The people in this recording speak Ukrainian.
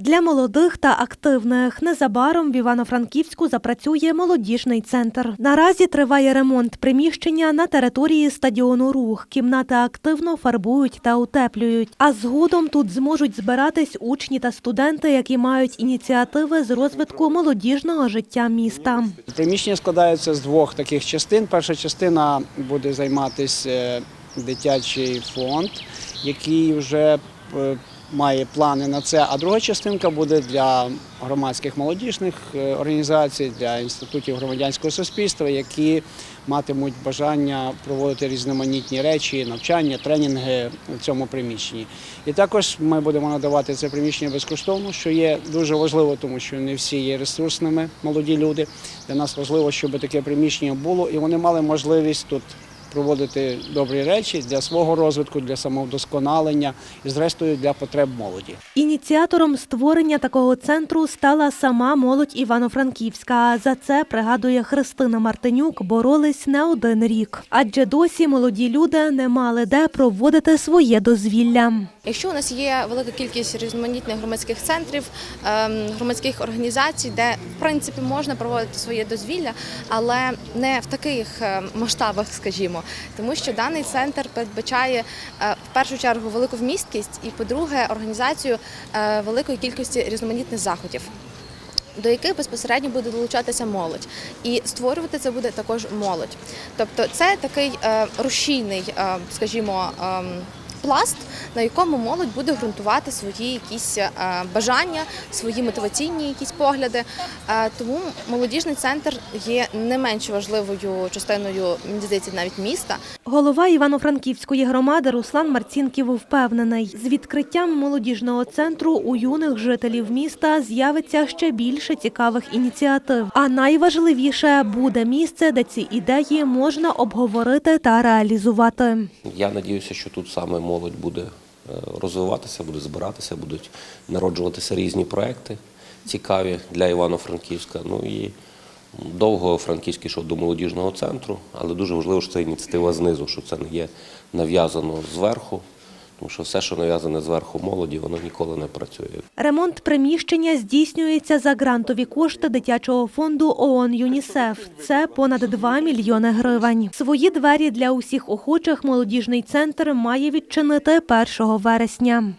Для молодих та активних незабаром в Івано-Франківську запрацює молодіжний центр. Наразі триває ремонт приміщення на території стадіону Рух. Кімнати активно фарбують та утеплюють. А згодом тут зможуть збиратись учні та студенти, які мають ініціативи з розвитку молодіжного життя міста. Приміщення складається з двох таких частин. Перша частина буде займатися е, дитячий фонд, який вже е, має плани на це. А друга частинка буде для громадських молодіжних е, організацій, для інститутів громадянського суспільства, які матимуть бажання проводити різноманітні речі, навчання, тренінги в цьому приміщенні. І також ми будемо надавати це приміщення безкоштовно, що є дуже важливо, тому що не всі є ресурсними молоді люди. Для нас важливо, щоб таке приміщення було, і вони мали можливість тут проводити добрі речі для свого розвитку, для самовдосконалення і, зрештою, для потреб молоді. Ініціатором створення такого центру стала сама молодь Івано-Франківська. За це пригадує Христина Мартинюк. Боролись не один рік, адже досі молоді люди не мали де проводити своє дозвілля. Якщо у нас є велика кількість різноманітних громадських центрів, ем, громадських організацій, де в принципі можна проводити своє дозвілля, але не в таких е, масштабах, скажімо, тому що даний центр передбачає е, в першу чергу велику вмісткість і, по-друге, організацію е, великої кількості різноманітних заходів. До яких безпосередньо буде долучатися молодь, і створювати це буде також молодь. Тобто, це такий е, рушійний, е, скажімо, ем, пласт, на якому молодь буде ґрунтувати свої якісь е, бажання, свої мотиваційні якісь погляди. Е, Тому молодіжний центр є не менш важливою частиною, мені здається, навіть міста. Голова Івано-Франківської громади Руслан Марцінків впевнений, з відкриттям молодіжного центру у юних жителів міста з'явиться ще більше цікавих ініціатив. А найважливіше буде місце, де ці ідеї можна обговорити та реалізувати. Я надіюся, що тут саме молодь буде е, розвиватися, буде збиратися, будуть народжуватися різні проекти цікаві для Івано-Франківська. Ну і довго Франківськ йшов до молодіжного центру, але дуже важливо, що це ініціатива знизу, що це не є нав'язано зверху, тому що все, що нав'язане зверху молоді, воно ніколи не працює. Ремонт приміщення здійснюється за грантові кошти дитячого фонду ООН ЮНІСЕФ. Це понад 2 мільйони гривень. Свої двері для усіх охочих молодіжний центр має відчинити 1 вересня.